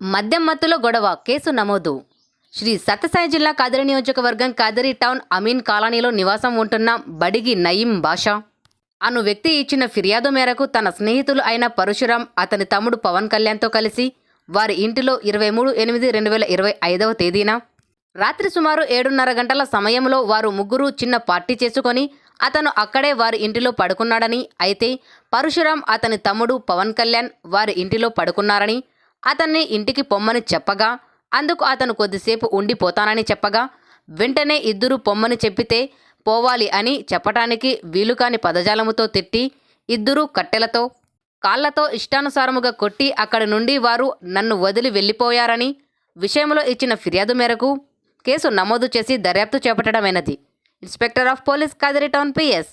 మద్యం మత్తులో గొడవ. కేసు నమోదు. శ్రీ సత్యసాయి జిల్లా కాదరి నియోజకవర్గం కాదరి టౌన్ అమీన్ కాలనీలో నివాసం ఉంటున్న బడిగి నయీం బాషా. అను వ్యక్తి ఇచ్చిన ఫిర్యాదు మేరకు తన స్నేహితులు అయిన పరశురాం అతని తమ్ముడు పవన్ కళ్యాణ్తో కలిసి వారి ఇంటిలో ఇరవై మూడు ఎనిమిది రెండు వేల ఇరవై ఐదవ తేదీన రాత్రి సుమారు ఏడున్నర గంటల సమయంలో వారు ముగ్గురు చిన్న పార్టీ చేసుకొని అతను అక్కడే వారి ఇంటిలో పడుకున్నాడని అయితే పరశురాం అతని తమ్ముడు పవన్ కళ్యాణ్ వారి ఇంటిలో పడుకున్నారని అతన్ని ఇంటికి పొమ్మని చెప్పగా అందుకు అతను కొద్దిసేపు ఉండిపోతానని చెప్పగా వెంటనే ఇద్దరు పొమ్మని చెప్పితే పోవాలి అని చెప్పటానికి వీలుకాని పదజాలముతో తిట్టి ఇద్దరూ కట్టెలతో కాళ్ళతో ఇష్టానుసారముగా కొట్టి అక్కడి నుండి వారు నన్ను వదిలి వెళ్ళిపోయారని విషయంలో ఇచ్చిన ఫిర్యాదు మేరకు కేసు నమోదు చేసి దర్యాప్తు చేపట్టడమైనది. Inspector of police Kadiri town PS